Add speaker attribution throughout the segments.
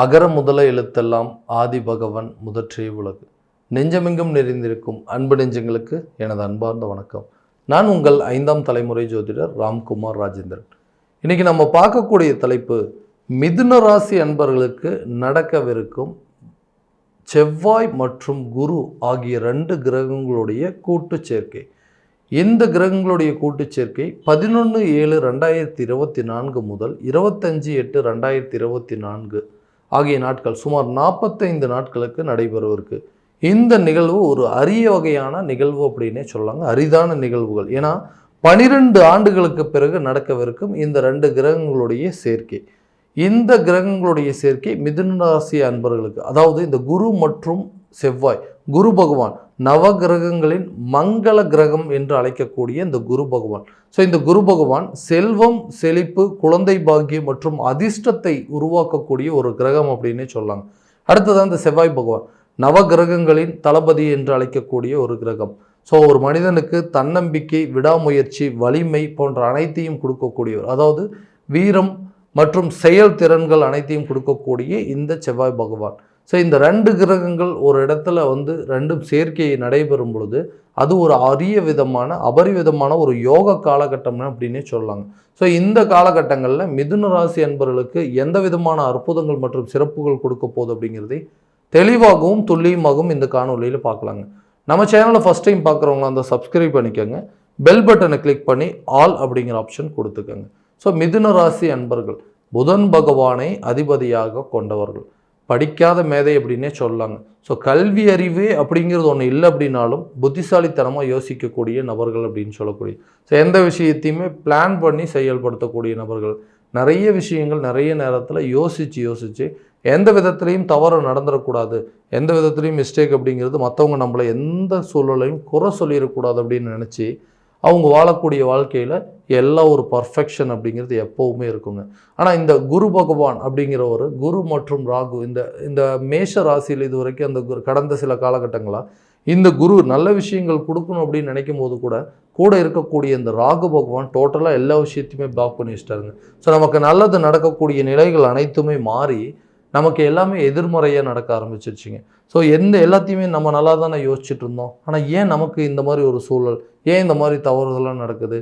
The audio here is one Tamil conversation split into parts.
Speaker 1: அகர முதல எழுத்தெல்லாம் ஆதி பகவன் முதற்றே உலகு நெஞ்சமெங்கும் நிறைந்திருக்கும் அன்பு நெஞ்சங்களுக்கு எனது அன்பார்ந்த வணக்கம் நான் உங்கள் ஐந்தாம் தலைமுறை ஜோதிடர் ராம்குமார் ராஜேந்திரன் இன்றைக்கி நம்ம பார்க்கக்கூடிய தலைப்பு மிதுன ராசி அன்பர்களுக்கு நடக்கவிருக்கும் செவ்வாய் மற்றும் குரு ஆகிய ரெண்டு கிரகங்களுடைய கூட்டு சேர்க்கை இந்த கிரகங்களுடைய கூட்டு சேர்க்கை பதினொன்று ஏழு ரெண்டாயிரத்தி இருபத்தி நான்கு முதல் இருபத்தஞ்சு எட்டு ரெண்டாயிரத்தி இருபத்தி நான்கு ஆகிய நாட்கள் சுமார் நாற்பத்தைந்து நாட்களுக்கு நடைபெறவிருக்கு இந்த நிகழ்வு ஒரு அரிய வகையான நிகழ்வு அப்படின்னே சொல்லலாங்க அரிதான நிகழ்வுகள் ஏன்னா பனிரெண்டு ஆண்டுகளுக்கு பிறகு நடக்கவிருக்கும் இந்த ரெண்டு கிரகங்களுடைய சேர்க்கை இந்த கிரகங்களுடைய சேர்க்கை மிதுன ராசி அன்பர்களுக்கு அதாவது இந்த குரு மற்றும் செவ்வாய் குரு பகவான் நவ கிரகங்களின் மங்கள கிரகம் என்று அழைக்கக்கூடிய இந்த குரு பகவான் ஸோ இந்த குரு பகவான் செல்வம் செழிப்பு குழந்தை பாக்கியம் மற்றும் அதிர்ஷ்டத்தை உருவாக்கக்கூடிய ஒரு கிரகம் அப்படின்னே சொல்லாங்க அடுத்ததான் இந்த செவ்வாய் பகவான் நவ கிரகங்களின் தளபதி என்று அழைக்கக்கூடிய ஒரு கிரகம் ஸோ ஒரு மனிதனுக்கு தன்னம்பிக்கை விடாமுயற்சி வலிமை போன்ற அனைத்தையும் கொடுக்கக்கூடியவர் அதாவது வீரம் மற்றும் செயல் திறன்கள் அனைத்தையும் கொடுக்கக்கூடிய இந்த செவ்வாய் பகவான் ஸோ இந்த ரெண்டு கிரகங்கள் ஒரு இடத்துல வந்து ரெண்டும் சேர்க்கை நடைபெறும் பொழுது அது ஒரு அரிய விதமான அபரிவிதமான ஒரு யோக காலகட்டம் அப்படின்னே சொல்லலாங்க ஸோ இந்த காலகட்டங்களில் மிதுன ராசி என்பவர்களுக்கு எந்த விதமான அற்புதங்கள் மற்றும் சிறப்புகள் கொடுக்க போகுது அப்படிங்கிறதை தெளிவாகவும் துல்லியமாகவும் இந்த காணொலியில் பார்க்கலாங்க நம்ம சேனலை ஃபஸ்ட் டைம் பார்க்குறவங்கள அந்த சப்ஸ்கிரைப் பண்ணிக்கோங்க பெல் பட்டனை கிளிக் பண்ணி ஆல் அப்படிங்கிற ஆப்ஷன் கொடுத்துக்கோங்க ஸோ மிதுன ராசி அன்பர்கள் புதன் பகவானை அதிபதியாக கொண்டவர்கள் படிக்காத மேதை அப்படின்னே சொல்லலாங்க ஸோ கல்வி அறிவு அப்படிங்கிறது ஒன்று இல்லை அப்படின்னாலும் புத்திசாலித்தனமாக யோசிக்கக்கூடிய நபர்கள் அப்படின்னு சொல்லக்கூடிய ஸோ எந்த விஷயத்தையுமே பிளான் பண்ணி செயல்படுத்தக்கூடிய நபர்கள் நிறைய விஷயங்கள் நிறைய நேரத்தில் யோசித்து யோசித்து எந்த விதத்துலேயும் தவறு நடந்துடக்கூடாது எந்த விதத்துலேயும் மிஸ்டேக் அப்படிங்கிறது மற்றவங்க நம்மளை எந்த சூழலையும் குறை சொல்லிடக்கூடாது அப்படின்னு நினச்சி அவங்க வாழக்கூடிய வாழ்க்கையில் எல்லா ஒரு பர்ஃபெக்ஷன் அப்படிங்கிறது எப்போவுமே இருக்குங்க ஆனால் இந்த குரு பகவான் அப்படிங்கிற ஒரு குரு மற்றும் ராகு இந்த இந்த மேஷ ராசியில் இது வரைக்கும் அந்த கடந்த சில காலகட்டங்களாக இந்த குரு நல்ல விஷயங்கள் கொடுக்கணும் அப்படின்னு நினைக்கும் போது கூட கூட இருக்கக்கூடிய இந்த ராகு பகவான் டோட்டலாக எல்லா விஷயத்தையுமே பிளாக் பண்ணி வச்சிட்டாருங்க ஸோ நமக்கு நல்லது நடக்கக்கூடிய நிலைகள் அனைத்துமே மாறி நமக்கு எல்லாமே எதிர்மறையாக நடக்க ஆரம்பிச்சிருச்சிங்க ஸோ எந்த எல்லாத்தையுமே நம்ம நல்லா தானே யோசிச்சுட்டு இருந்தோம் ஆனால் ஏன் நமக்கு இந்த மாதிரி ஒரு சூழல் ஏன் இந்த மாதிரி தவறுதலாம் நடக்குது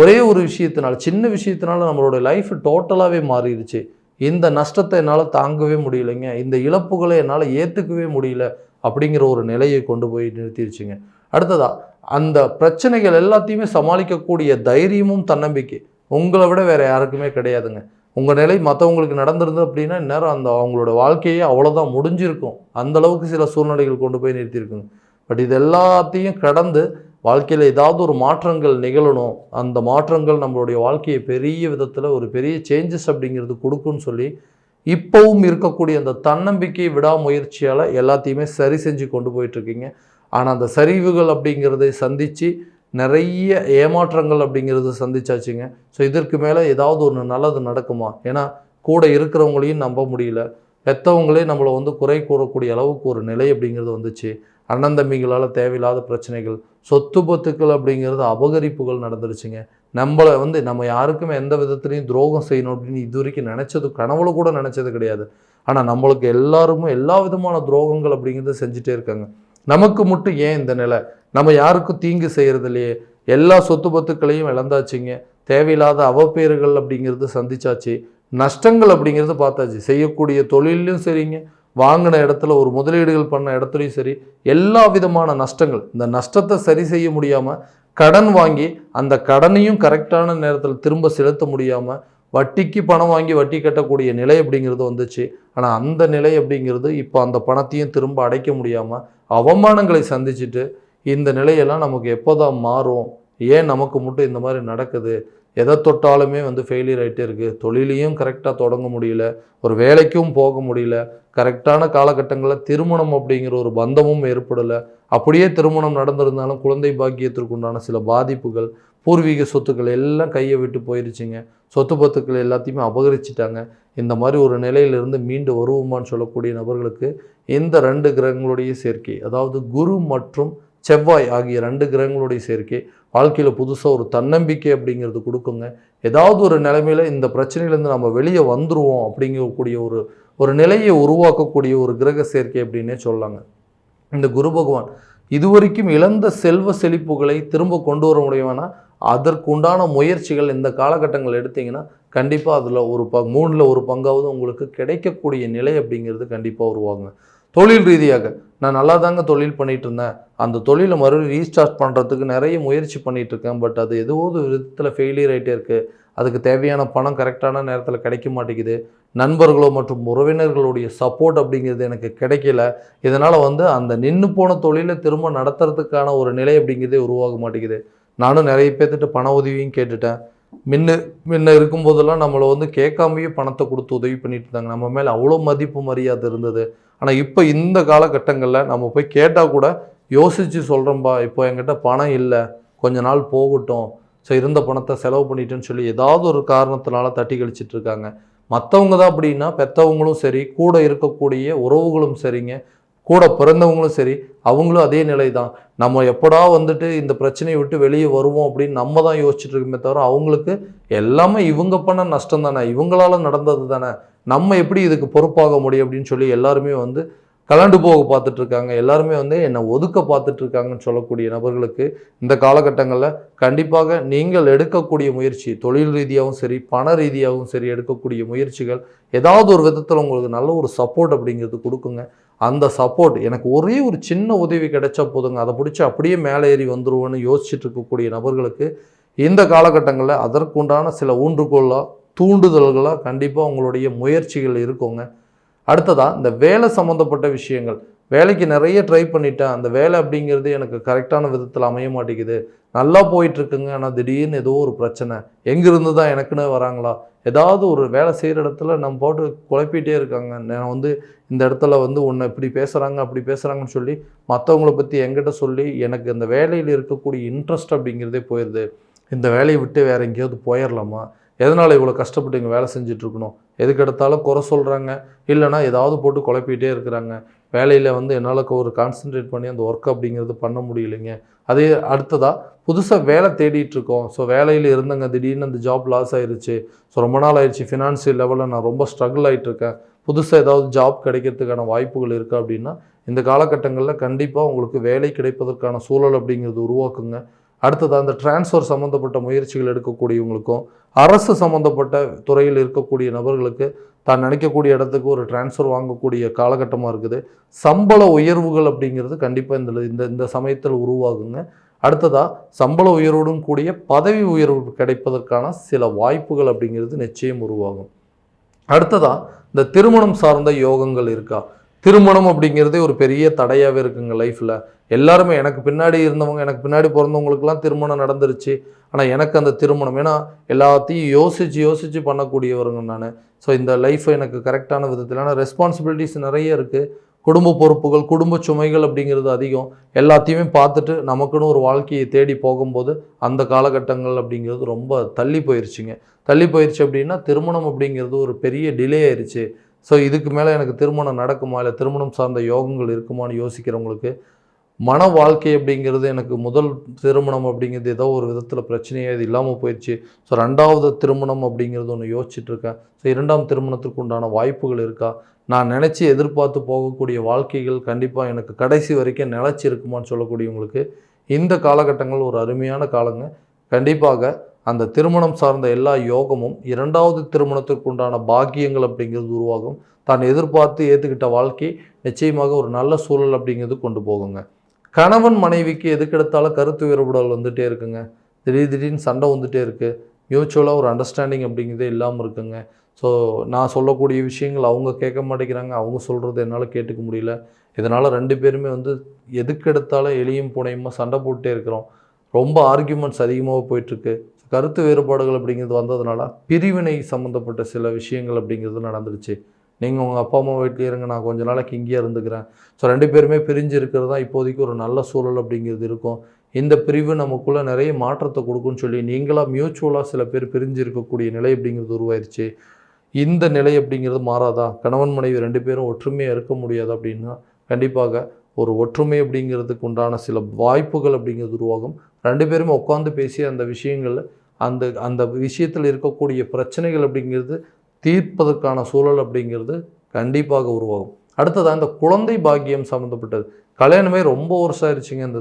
Speaker 1: ஒரே ஒரு விஷயத்தினால சின்ன விஷயத்தினால நம்மளோட லைஃப் டோட்டலாகவே மாறிடுச்சு இந்த நஷ்டத்தை என்னால் தாங்கவே முடியலைங்க இந்த இழப்புகளை என்னால் ஏற்றுக்கவே முடியல அப்படிங்கிற ஒரு நிலையை கொண்டு போய் நிறுத்திடுச்சுங்க அடுத்ததாக அந்த பிரச்சனைகள் எல்லாத்தையுமே சமாளிக்கக்கூடிய தைரியமும் தன்னம்பிக்கை உங்களை விட வேறு யாருக்குமே கிடையாதுங்க உங்கள் நிலை மற்றவங்களுக்கு நடந்திருந்தது அப்படின்னா இந்நேரம் அந்த அவங்களோட வாழ்க்கையே அவ்வளோதான் முடிஞ்சிருக்கும் அந்தளவுக்கு சில சூழ்நிலைகள் கொண்டு போய் நிறுத்தியிருக்குங்க பட் இது எல்லாத்தையும் கடந்து வாழ்க்கையில் ஏதாவது ஒரு மாற்றங்கள் நிகழணும் அந்த மாற்றங்கள் நம்மளுடைய வாழ்க்கையை பெரிய விதத்தில் ஒரு பெரிய சேஞ்சஸ் அப்படிங்கிறது கொடுக்குன்னு சொல்லி இப்போவும் இருக்கக்கூடிய அந்த தன்னம்பிக்கை விடாமுயற்சியால் எல்லாத்தையுமே சரி செஞ்சு கொண்டு போயிட்டுருக்கீங்க ஆனால் அந்த சரிவுகள் அப்படிங்கிறதை சந்தித்து நிறைய ஏமாற்றங்கள் அப்படிங்கிறது சந்திச்சாச்சுங்க ஸோ இதற்கு மேலே ஏதாவது ஒன்று நல்லது நடக்குமா ஏன்னா கூட இருக்கிறவங்களையும் நம்ப முடியல பெற்றவங்களே நம்மளை வந்து குறை கூறக்கூடிய அளவுக்கு ஒரு நிலை அப்படிங்கிறது வந்துச்சு அண்ணன் தம்பிகளால் தேவையில்லாத பிரச்சனைகள் சொத்து பத்துக்கள் அப்படிங்கிறது அபகரிப்புகள் நடந்துருச்சுங்க நம்மளை வந்து நம்ம யாருக்குமே எந்த விதத்துலையும் துரோகம் செய்யணும் அப்படின்னு இது வரைக்கும் நினச்சது கனவுல கூட நினச்சது கிடையாது ஆனால் நம்மளுக்கு எல்லாருமே எல்லா விதமான துரோகங்கள் அப்படிங்கிறது செஞ்சுட்டே இருக்காங்க நமக்கு மட்டும் ஏன் இந்த நிலை நம்ம யாருக்கும் தீங்கு செய்கிறது இல்லையே எல்லா சொத்து பத்துக்களையும் இழந்தாச்சுங்க தேவையில்லாத அவப்பேறுகள் அப்படிங்கிறது சந்திச்சாச்சு நஷ்டங்கள் அப்படிங்கிறது பார்த்தாச்சு செய்யக்கூடிய தொழிலையும் சரிங்க வாங்கின இடத்துல ஒரு முதலீடுகள் பண்ண இடத்துலையும் சரி எல்லா விதமான நஷ்டங்கள் இந்த நஷ்டத்தை சரி செய்ய முடியாமல் கடன் வாங்கி அந்த கடனையும் கரெக்டான நேரத்தில் திரும்ப செலுத்த முடியாமல் வட்டிக்கு பணம் வாங்கி வட்டி கட்டக்கூடிய நிலை அப்படிங்கிறது வந்துச்சு ஆனால் அந்த நிலை அப்படிங்கிறது இப்போ அந்த பணத்தையும் திரும்ப அடைக்க முடியாமல் அவமானங்களை சந்திச்சுட்டு இந்த நிலையெல்லாம் நமக்கு எப்போ தான் மாறும் ஏன் நமக்கு மட்டும் இந்த மாதிரி நடக்குது எதை தொட்டாலுமே வந்து ஃபெயிலியர் ஆகிட்டே இருக்குது தொழிலையும் கரெக்டாக தொடங்க முடியல ஒரு வேலைக்கும் போக முடியல கரெக்டான காலகட்டங்களில் திருமணம் அப்படிங்கிற ஒரு பந்தமும் ஏற்படலை அப்படியே திருமணம் நடந்திருந்தாலும் குழந்தை பாக்கியத்திற்கு உண்டான சில பாதிப்புகள் பூர்வீக சொத்துக்கள் எல்லாம் கையை விட்டு போயிருச்சுங்க சொத்து பத்துக்கள் எல்லாத்தையுமே அபகரிச்சிட்டாங்க இந்த மாதிரி ஒரு நிலையிலிருந்து மீண்டு வருவோமான்னு சொல்லக்கூடிய நபர்களுக்கு இந்த ரெண்டு கிரகங்களுடைய சேர்க்கை அதாவது குரு மற்றும் செவ்வாய் ஆகிய ரெண்டு கிரகங்களுடைய சேர்க்கை வாழ்க்கையில் புதுசாக ஒரு தன்னம்பிக்கை அப்படிங்கிறது கொடுக்குங்க ஏதாவது ஒரு நிலைமையில் இந்த பிரச்சனையிலேருந்து நம்ம வெளியே வந்துடுவோம் அப்படிங்கக்கூடிய ஒரு ஒரு நிலையை உருவாக்கக்கூடிய ஒரு கிரக சேர்க்கை அப்படின்னே சொல்லாங்க இந்த குரு பகவான் இதுவரைக்கும் இழந்த செல்வ செழிப்புகளை திரும்ப கொண்டு வர முடியுமானா அதற்குண்டான முயற்சிகள் இந்த காலகட்டங்கள் எடுத்திங்கன்னா கண்டிப்பாக அதில் ஒரு ப மூணில் ஒரு பங்காவது உங்களுக்கு கிடைக்கக்கூடிய நிலை அப்படிங்கிறது கண்டிப்பாக உருவாங்க தொழில் ரீதியாக நான் நல்லா தாங்க தொழில் பண்ணிகிட்டு இருந்தேன் அந்த தொழிலை மறுபடியும் ரீஸ்டார்ட் பண்ணுறதுக்கு நிறைய முயற்சி பண்ணிகிட்டு இருக்கேன் பட் அது ஏதோ ஒரு விதத்தில் ஃபெயிலியர் ஆகிட்டே இருக்குது அதுக்கு தேவையான பணம் கரெக்டான நேரத்தில் கிடைக்க மாட்டேங்குது நண்பர்களோ மற்றும் உறவினர்களுடைய சப்போர்ட் அப்படிங்கிறது எனக்கு கிடைக்கல இதனால் வந்து அந்த நின்று போன தொழிலை திரும்ப நடத்துறதுக்கான ஒரு நிலை அப்படிங்கிறதே உருவாக மாட்டேங்குது நானும் நிறைய பேர்த்துட்டு பண உதவியும் கேட்டுட்டேன் முன்ன முன்ன இருக்கும்போதெல்லாம் நம்மளை வந்து கேட்காமையே பணத்தை கொடுத்து உதவி பண்ணிட்டு இருந்தாங்க நம்ம மேலே அவ்வளோ மதிப்பு மரியாதை இருந்தது ஆனால் இப்போ இந்த காலகட்டங்களில் நம்ம போய் கேட்டால் கூட யோசித்து சொல்கிறோம்பா இப்போ என்கிட்ட பணம் இல்லை கொஞ்ச நாள் போகட்டும் ஸோ இருந்த பணத்தை செலவு பண்ணிட்டேன்னு சொல்லி ஏதாவது ஒரு காரணத்தினால தட்டி கழிச்சிட்டு இருக்காங்க மற்றவங்க தான் அப்படின்னா பெற்றவங்களும் சரி கூட இருக்கக்கூடிய உறவுகளும் சரிங்க கூட பிறந்தவங்களும் சரி அவங்களும் அதே நிலை தான் நம்ம எப்படா வந்துட்டு இந்த பிரச்சனையை விட்டு வெளியே வருவோம் அப்படின்னு நம்ம தான் யோசிச்சுட்டு இருக்குமே தவிர அவங்களுக்கு எல்லாமே இவங்க பண்ண நஷ்டம் தானே இவங்களால நடந்தது தானே நம்ம எப்படி இதுக்கு பொறுப்பாக முடியும் அப்படின்னு சொல்லி எல்லாருமே வந்து கலண்டு போக பார்த்துட்டு இருக்காங்க எல்லாருமே வந்து என்னை ஒதுக்க பார்த்துட்டு இருக்காங்கன்னு சொல்லக்கூடிய நபர்களுக்கு இந்த காலகட்டங்களில் கண்டிப்பாக நீங்கள் எடுக்கக்கூடிய முயற்சி தொழில் ரீதியாகவும் சரி பண ரீதியாகவும் சரி எடுக்கக்கூடிய முயற்சிகள் ஏதாவது ஒரு விதத்தில் உங்களுக்கு நல்ல ஒரு சப்போர்ட் அப்படிங்கிறது கொடுக்குங்க அந்த சப்போர்ட் எனக்கு ஒரே ஒரு சின்ன உதவி கிடைச்சா போதுங்க அதை பிடிச்சி அப்படியே மேலே ஏறி வந்துருவோன்னு யோசிச்சுட்டு இருக்கக்கூடிய நபர்களுக்கு இந்த காலகட்டங்களில் அதற்குண்டான சில ஊன்றுகோலாக தூண்டுதல்களாக கண்டிப்பாக உங்களுடைய முயற்சிகள் இருக்குங்க அடுத்ததாக இந்த வேலை சம்மந்தப்பட்ட விஷயங்கள் வேலைக்கு நிறைய ட்ரை பண்ணிட்டேன் அந்த வேலை அப்படிங்கிறது எனக்கு கரெக்டான விதத்தில் அமைய மாட்டேங்குது நல்லா போயிட்டுருக்குங்க ஆனால் திடீர்னு ஏதோ ஒரு பிரச்சனை எங்கேருந்து தான் எனக்குன்னு வராங்களா ஏதாவது ஒரு வேலை செய்கிற இடத்துல நம்ம போட்டு குழப்பிகிட்டே இருக்காங்க நான் வந்து இந்த இடத்துல வந்து உன்னை இப்படி பேசுகிறாங்க அப்படி பேசுகிறாங்கன்னு சொல்லி மற்றவங்கள பற்றி எங்கிட்ட சொல்லி எனக்கு அந்த வேலையில் இருக்கக்கூடிய இன்ட்ரெஸ்ட் அப்படிங்கிறதே போயிடுது இந்த வேலையை விட்டு வேறு எங்கேயாவது போயிடலாமா எதனால் இவ்வளோ கஷ்டப்பட்டு இங்கே வேலை செஞ்சிட்ருக்கணும் எதுக்கெடுத்தாலும் குறை சொல்கிறாங்க இல்லைனா ஏதாவது போட்டு குழப்பிகிட்டே இருக்கிறாங்க வேலையில் வந்து என்னால் ஒரு கான்சென்ட்ரேட் பண்ணி அந்த ஒர்க் அப்படிங்கிறது பண்ண முடியலைங்க அதே அடுத்ததாக புதுசாக வேலை தேடிட்டு இருக்கோம் ஸோ வேலையில் இருந்தங்க திடீர்னு அந்த ஜாப் லாஸ் ஆயிடுச்சு ஸோ ரொம்ப நாள் ஆயிடுச்சு ஃபினான்ஷியல் லெவலில் நான் ரொம்ப ஸ்ட்ரகிள் ஆகிட்டுருக்கேன் புதுசாக ஏதாவது ஜாப் கிடைக்கிறதுக்கான வாய்ப்புகள் இருக்குது அப்படின்னா இந்த காலகட்டங்களில் கண்டிப்பாக உங்களுக்கு வேலை கிடைப்பதற்கான சூழல் அப்படிங்கிறது உருவாக்குங்க அடுத்தது அந்த டிரான்ஸ்ஃபர் சம்மந்தப்பட்ட முயற்சிகள் எடுக்கக்கூடியவங்களுக்கும் அரசு சம்மந்தப்பட்ட துறையில் இருக்கக்கூடிய நபர்களுக்கு தான் நினைக்கக்கூடிய இடத்துக்கு ஒரு டிரான்ஸ்ஃபர் வாங்கக்கூடிய காலகட்டமாக இருக்குது சம்பள உயர்வுகள் அப்படிங்கிறது கண்டிப்பாக இந்த இந்த இந்த சமயத்தில் உருவாகுங்க அடுத்ததாக சம்பள உயர்வுடன் கூடிய பதவி உயர்வு கிடைப்பதற்கான சில வாய்ப்புகள் அப்படிங்கிறது நிச்சயம் உருவாகும் அடுத்ததாக இந்த திருமணம் சார்ந்த யோகங்கள் இருக்கா திருமணம் அப்படிங்கிறதே ஒரு பெரிய தடையாகவே இருக்குங்க லைஃப்பில் எல்லாருமே எனக்கு பின்னாடி இருந்தவங்க எனக்கு பின்னாடி பிறந்தவங்களுக்குலாம் திருமணம் நடந்துருச்சு ஆனால் எனக்கு அந்த திருமணம் ஏன்னா எல்லாத்தையும் யோசித்து யோசித்து பண்ணக்கூடியவருங்க நான் ஸோ இந்த லைஃப் எனக்கு கரெக்டான விதத்தில் ஆனால் ரெஸ்பான்சிபிலிட்டிஸ் நிறைய இருக்குது குடும்ப பொறுப்புகள் குடும்ப சுமைகள் அப்படிங்கிறது அதிகம் எல்லாத்தையுமே பார்த்துட்டு நமக்குன்னு ஒரு வாழ்க்கையை தேடி போகும்போது அந்த காலகட்டங்கள் அப்படிங்கிறது ரொம்ப தள்ளி போயிடுச்சுங்க தள்ளி போயிடுச்சு அப்படின்னா திருமணம் அப்படிங்கிறது ஒரு பெரிய டிலே ஆயிடுச்சு ஸோ இதுக்கு மேலே எனக்கு திருமணம் நடக்குமா இல்லை திருமணம் சார்ந்த யோகங்கள் இருக்குமான்னு யோசிக்கிறவங்களுக்கு மன வாழ்க்கை அப்படிங்கிறது எனக்கு முதல் திருமணம் அப்படிங்கிறது ஏதோ ஒரு விதத்தில் பிரச்சனையாக இது இல்லாமல் போயிடுச்சு ஸோ ரெண்டாவது திருமணம் அப்படிங்கிறது ஒன்று யோசிச்சுட்ருக்கேன் ஸோ இரண்டாம் திருமணத்துக்கு உண்டான வாய்ப்புகள் இருக்கா நான் நினச்சி எதிர்பார்த்து போகக்கூடிய வாழ்க்கைகள் கண்டிப்பாக எனக்கு கடைசி வரைக்கும் நிலச்சி இருக்குமான்னு சொல்லக்கூடியவங்களுக்கு இந்த காலகட்டங்கள் ஒரு அருமையான காலங்க கண்டிப்பாக அந்த திருமணம் சார்ந்த எல்லா யோகமும் இரண்டாவது திருமணத்திற்கு உண்டான பாக்கியங்கள் அப்படிங்கிறது உருவாகும் தான் எதிர்பார்த்து ஏற்றுக்கிட்ட வாழ்க்கை நிச்சயமாக ஒரு நல்ல சூழல் அப்படிங்கிறது கொண்டு போகுங்க கணவன் மனைவிக்கு எதுக்கெடுத்தாலும் கருத்து வேறுபடல் வந்துகிட்டே இருக்குங்க திடீர் திடீர்னு சண்டை வந்துகிட்டே இருக்குது மியூச்சுவலாக ஒரு அண்டர்ஸ்டாண்டிங் அப்படிங்கிறதே இல்லாமல் இருக்குங்க ஸோ நான் சொல்லக்கூடிய விஷயங்கள் அவங்க கேட்க மாட்டேங்கிறாங்க அவங்க சொல்கிறது என்னால் கேட்டுக்க முடியல இதனால் ரெண்டு பேருமே வந்து எதுக்கெடுத்தாலும் எளியும் புனையுமா சண்டை போட்டுகிட்டே இருக்கிறோம் ரொம்ப ஆர்கியூமெண்ட்ஸ் அதிகமாக போயிட்டுருக்கு கருத்து வேறுபாடுகள் அப்படிங்கிறது வந்ததுனால பிரிவினை சம்மந்தப்பட்ட சில விஷயங்கள் அப்படிங்கிறது நடந்துருச்சு நீங்கள் உங்கள் அப்பா அம்மா வீட்டில் இருங்க நான் கொஞ்ச நாளைக்கு இங்கேயே இருந்துக்கிறேன் ஸோ ரெண்டு பேருமே பிரிஞ்சு இருக்கிறது தான் இப்போதைக்கு ஒரு நல்ல சூழல் அப்படிங்கிறது இருக்கும் இந்த பிரிவு நமக்குள்ளே நிறைய மாற்றத்தை கொடுக்குன்னு சொல்லி நீங்களாக மியூச்சுவலாக சில பேர் பிரிஞ்சு இருக்கக்கூடிய நிலை அப்படிங்கிறது உருவாயிருச்சு இந்த நிலை அப்படிங்கிறது மாறாதா கணவன் மனைவி ரெண்டு பேரும் ஒற்றுமையாக இருக்க முடியாது அப்படின்னா கண்டிப்பாக ஒரு ஒற்றுமை அப்படிங்கிறதுக்கு உண்டான சில வாய்ப்புகள் அப்படிங்கிறது உருவாகும் ரெண்டு பேருமே உட்காந்து பேசி அந்த விஷயங்களில் அந்த அந்த விஷயத்தில் இருக்கக்கூடிய பிரச்சனைகள் அப்படிங்கிறது தீர்ப்பதற்கான சூழல் அப்படிங்கிறது கண்டிப்பாக உருவாகும் அடுத்ததாக இந்த குழந்தை பாக்கியம் சம்மந்தப்பட்டது கல்யாணமே ரொம்ப வருஷம் ஆயிடுச்சுங்க இந்த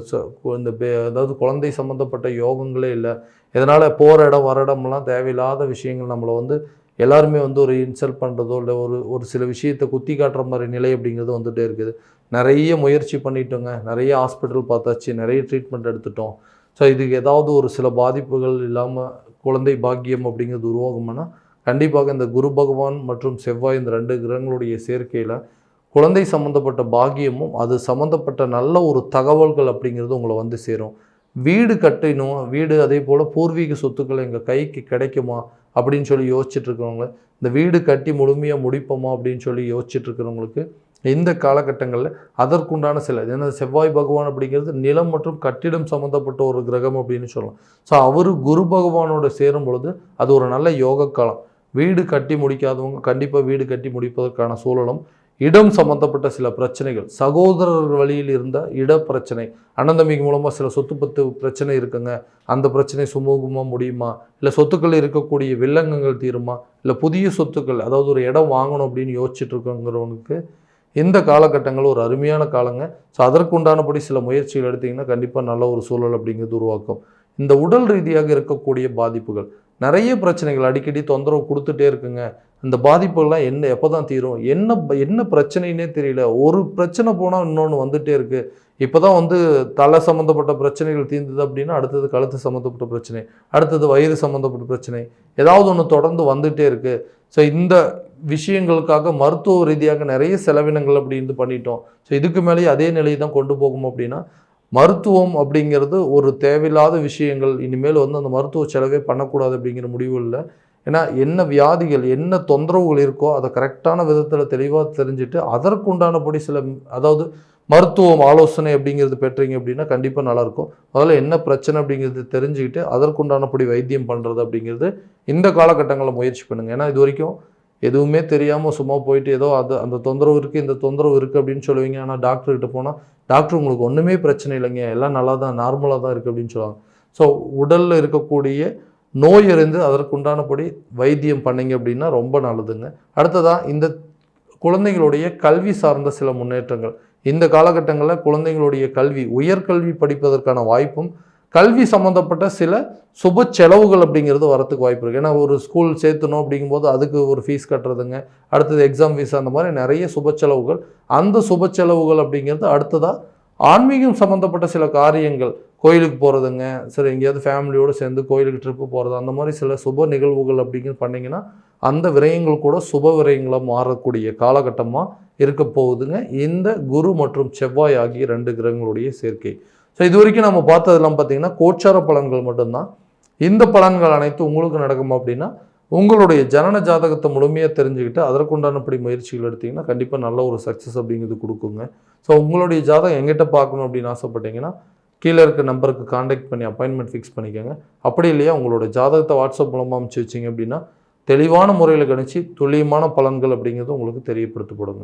Speaker 1: இந்த அதாவது குழந்தை சம்மந்தப்பட்ட யோகங்களே இல்லை இதனால் போகிற இடம் வர இடம்லாம் தேவையில்லாத விஷயங்கள் நம்மளை வந்து எல்லாருமே வந்து ஒரு இன்சல்ட் பண்ணுறதோ இல்லை ஒரு ஒரு சில விஷயத்தை குத்தி காட்டுற மாதிரி நிலை அப்படிங்கிறது வந்துகிட்டே இருக்குது நிறைய முயற்சி பண்ணிட்டோங்க நிறைய ஹாஸ்பிட்டல் பார்த்தாச்சு நிறைய ட்ரீட்மெண்ட் எடுத்துட்டோம் ஸோ இதுக்கு ஏதாவது ஒரு சில பாதிப்புகள் இல்லாமல் குழந்தை பாக்கியம் அப்படிங்கிறது உருவாகும்னா கண்டிப்பாக இந்த குரு பகவான் மற்றும் செவ்வாய் இந்த ரெண்டு கிரகங்களுடைய சேர்க்கையில் குழந்தை சம்மந்தப்பட்ட பாக்கியமும் அது சம்மந்தப்பட்ட நல்ல ஒரு தகவல்கள் அப்படிங்கிறது உங்களை வந்து சேரும் வீடு கட்டினோம் வீடு அதே போல் பூர்வீக சொத்துக்கள் எங்கள் கைக்கு கிடைக்குமா அப்படின்னு சொல்லி யோசிச்சுட்டு இருக்கிறவங்க இந்த வீடு கட்டி முழுமையாக முடிப்போமா அப்படின்னு சொல்லி யோசிச்சுட்டு இருக்கிறவங்களுக்கு இந்த காலகட்டங்களில் அதற்குண்டான சில ஏன்னா செவ்வாய் பகவான் அப்படிங்கிறது நிலம் மற்றும் கட்டிடம் சம்மந்தப்பட்ட ஒரு கிரகம் அப்படின்னு சொல்லலாம் ஸோ அவர் குரு பகவானோட சேரும் பொழுது அது ஒரு நல்ல யோக காலம் வீடு கட்டி முடிக்காதவங்க கண்டிப்பாக வீடு கட்டி முடிப்பதற்கான சூழலும் இடம் சம்பந்தப்பட்ட சில பிரச்சனைகள் சகோதரர் வழியில் இருந்த இட பிரச்சனை அனந்தமிக்கு மூலமாக சில சொத்து பத்து பிரச்சனை இருக்குங்க அந்த பிரச்சனை சுமூகமாக முடியுமா இல்லை சொத்துக்கள் இருக்கக்கூடிய வில்லங்கங்கள் தீருமா இல்லை புதிய சொத்துக்கள் அதாவது ஒரு இடம் வாங்கணும் அப்படின்னு யோசிச்சுட்டு இருக்கோங்கிறவங்களுக்கு இந்த காலகட்டங்கள் ஒரு அருமையான காலங்க ஸோ அதற்குண்டானபடி சில முயற்சிகள் எடுத்திங்கன்னா கண்டிப்பாக நல்ல ஒரு சூழல் அப்படிங்கிறது உருவாக்கும் இந்த உடல் ரீதியாக இருக்கக்கூடிய பாதிப்புகள் நிறைய பிரச்சனைகள் அடிக்கடி தொந்தரவு கொடுத்துட்டே இருக்குங்க அந்த பாதிப்புகள்லாம் என்ன எப்போ தான் தீரும் என்ன என்ன பிரச்சனைன்னே தெரியல ஒரு பிரச்சனை போனால் இன்னொன்று வந்துகிட்டே இருக்குது இப்போ தான் வந்து தலை சம்மந்தப்பட்ட பிரச்சனைகள் தீர்ந்தது அப்படின்னா அடுத்தது கழுத்து சம்மந்தப்பட்ட பிரச்சனை அடுத்தது வயிறு சம்மந்தப்பட்ட பிரச்சனை ஏதாவது ஒன்று தொடர்ந்து வந்துகிட்டே இருக்குது ஸோ இந்த விஷயங்களுக்காக மருத்துவ ரீதியாக நிறைய செலவினங்கள் இருந்து பண்ணிட்டோம் ஸோ இதுக்கு மேலேயே அதே நிலையை தான் கொண்டு போகும் அப்படின்னா மருத்துவம் அப்படிங்கிறது ஒரு தேவையில்லாத விஷயங்கள் இனிமேல் வந்து அந்த மருத்துவ செலவே பண்ணக்கூடாது அப்படிங்கிற முடிவு இல்லை ஏன்னா என்ன வியாதிகள் என்ன தொந்தரவுகள் இருக்கோ அதை கரெக்டான விதத்தில் தெளிவாக தெரிஞ்சுட்டு அதற்குண்டானபடி சில அதாவது மருத்துவம் ஆலோசனை அப்படிங்கிறது பெற்றீங்க அப்படின்னா கண்டிப்பாக நல்லாயிருக்கும் முதல்ல என்ன பிரச்சனை அப்படிங்கிறது தெரிஞ்சுக்கிட்டு அதற்குண்டானபடி வைத்தியம் பண்ணுறது அப்படிங்கிறது இந்த காலகட்டங்களில் முயற்சி பண்ணுங்கள் ஏன்னா இது வரைக்கும் எதுவுமே தெரியாமல் சும்மா போயிட்டு ஏதோ அது அந்த தொந்தரவு இருக்குது இந்த தொந்தரவு இருக்குது அப்படின்னு சொல்லுவீங்க ஆனால் டாக்டர்கிட்ட போனால் டாக்டர் உங்களுக்கு ஒன்றுமே பிரச்சனை இல்லைங்க எல்லாம் நல்லா தான் நார்மலாக தான் இருக்குது அப்படின்னு சொல்லுவாங்க ஸோ உடலில் இருக்கக்கூடிய நோய் இருந்து அதற்குண்டானபடி வைத்தியம் பண்ணிங்க அப்படின்னா ரொம்ப நல்லதுங்க அடுத்ததாக இந்த குழந்தைகளுடைய கல்வி சார்ந்த சில முன்னேற்றங்கள் இந்த காலகட்டங்களில் குழந்தைங்களுடைய கல்வி உயர்கல்வி படிப்பதற்கான வாய்ப்பும் கல்வி சம்மந்தப்பட்ட சில சுப செலவுகள் அப்படிங்கிறது வரத்துக்கு வாய்ப்பு இருக்குது ஏன்னா ஒரு ஸ்கூல் சேர்த்தணும் அப்படிங்கும்போது அதுக்கு ஒரு ஃபீஸ் கட்டுறதுங்க அடுத்தது எக்ஸாம் ஃபீஸ் அந்த மாதிரி நிறைய சுப செலவுகள் அந்த சுப செலவுகள் அப்படிங்கிறது அடுத்ததாக ஆன்மீகம் சம்மந்தப்பட்ட சில காரியங்கள் கோயிலுக்கு போகிறதுங்க சரி எங்கேயாவது ஃபேமிலியோடு சேர்ந்து கோயிலுக்கு ட்ரிப்பு போகிறது அந்த மாதிரி சில சுப நிகழ்வுகள் அப்படிங்கிறது பண்ணிங்கன்னா அந்த விரயங்கள் கூட சுப விரயங்களாக மாறக்கூடிய காலகட்டமாக இருக்க போகுதுங்க இந்த குரு மற்றும் செவ்வாய் ஆகிய ரெண்டு கிரகங்களுடைய சேர்க்கை ஸோ இது வரைக்கும் நம்ம பார்த்ததெல்லாம் பார்த்தீங்கன்னா கோச்சார பலன்கள் மட்டும்தான் இந்த பலன்கள் அனைத்தும் உங்களுக்கு நடக்குமா அப்படின்னா உங்களுடைய ஜனன ஜாதகத்தை முழுமையாக தெரிஞ்சுக்கிட்டு அதற்குண்டானபடி முயற்சிகள் எடுத்திங்கன்னா கண்டிப்பாக நல்ல ஒரு சக்ஸஸ் அப்படிங்கிறது கொடுக்குங்க ஸோ உங்களுடைய ஜாதகம் எங்கிட்ட பார்க்கணும் அப்படின்னு ஆசைப்பட்டீங்கன்னா கீழே இருக்க நம்பருக்கு காண்டாக்ட் பண்ணி அப்பாயின்மெண்ட் ஃபிக்ஸ் பண்ணிக்கோங்க அப்படி இல்லையா உங்களோட ஜாதகத்தை வாட்ஸ்அப் மூலமாக அமைச்சு வச்சிங்க அப்படின்னா தெளிவான முறையில் கணிச்சு துல்லியமான பலன்கள் அப்படிங்கிறது உங்களுக்கு தெரியப்படுத்தப்படுங்க